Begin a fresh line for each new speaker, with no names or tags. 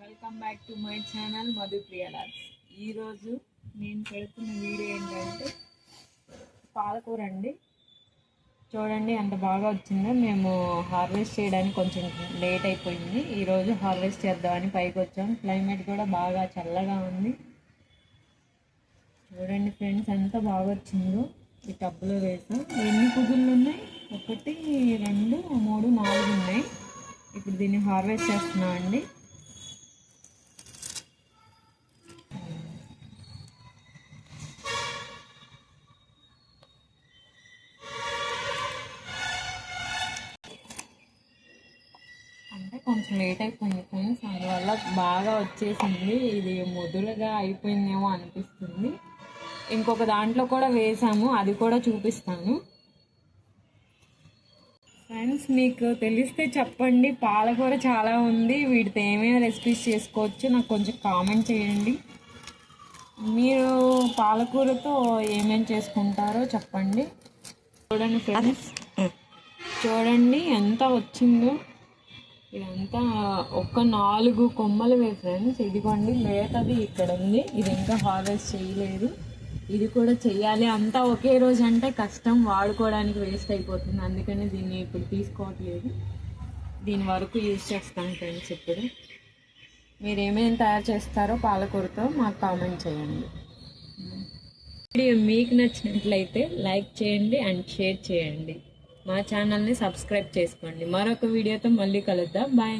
Welcome back to my channel Madhu ప్రియలాస్ ఈరోజు నేను పెడుతున్న వీడియో ఏంటంటే పాలకూర అండి. చూడండి ఎంత బాగా వచ్చిందో. మేము హార్వెస్ట్ చేయడానికి కొంచెం లేట్ అయిపోయింది. ఈరోజు హార్వెస్ట్ చేద్దామని పైకి వచ్చాం. క్లైమేట్ కూడా బాగా చల్లగా ఉంది. చూడండి ఫ్రెండ్స్ ఎంత బాగా వచ్చిందో. ఈ టబ్లో వేసాం. ఎన్ని పువ్వులు ఉన్నాయి? ఒకటి రెండు మూడు నాలుగు ఉన్నాయి. ఇప్పుడు దీన్ని హార్వెస్ట్ చేస్తున్నాం అండి. కొంచెం లేట్ అయిపోయింది ఫ్రెండ్స్ అందువల్ల బాగా వచ్చేసింది. ఇది మొదలుగా అయిపోయిందేమో అనిపిస్తుంది. ఇంకొక దాంట్లో కూడా వేసాము అది కూడా చూపిస్తాను. ఫ్రెండ్స్ మీకు తెలిస్తే చెప్పండి పాలకూర చాలా ఉంది వీటితో ఏమేమి రెసిపీస్ చేసుకోవచ్చు నాకు కొంచెం కామెంట్ చేయండి. మీరు పాలకూరతో ఏమేమి చేసుకుంటారో చెప్పండి. చూడండి ఫ్రెండ్స్ చూడండి ఎంత వచ్చిందో. ఇదంతా ఒక నాలుగు కొమ్మలవే ఫ్రెండ్స్. ఇదిగోండి లేతది ఇక్కడ ఉంది. ఇది ఇంకా హార్వెస్ట్ చేయలేదు. ఇది కూడా చెయ్యాలి. అంతా ఒకే రోజు అంటే కష్టం. వాడుకోవడానికి వేస్ట్ అయిపోతుంది. అందుకని దీన్ని ఇప్పుడు తీసుకోవట్లేదు. దీని వరకు యూజ్ చేస్తాను ఫ్రెండ్స్ ఇప్పుడు. మీరు ఏమేమి తయారు చేస్తారో పాలకూరతో మాకు కామెంట్ చేయండి. వీడియో మీకు నచ్చినట్లయితే లైక్ చేయండి అండ్ షేర్ చేయండి. మా ఛానల్ని సబ్స్క్రైబ్ చేసుకోండి. మరొక వీడియోతో మళ్ళీ కలుద్దాం. బాయ్.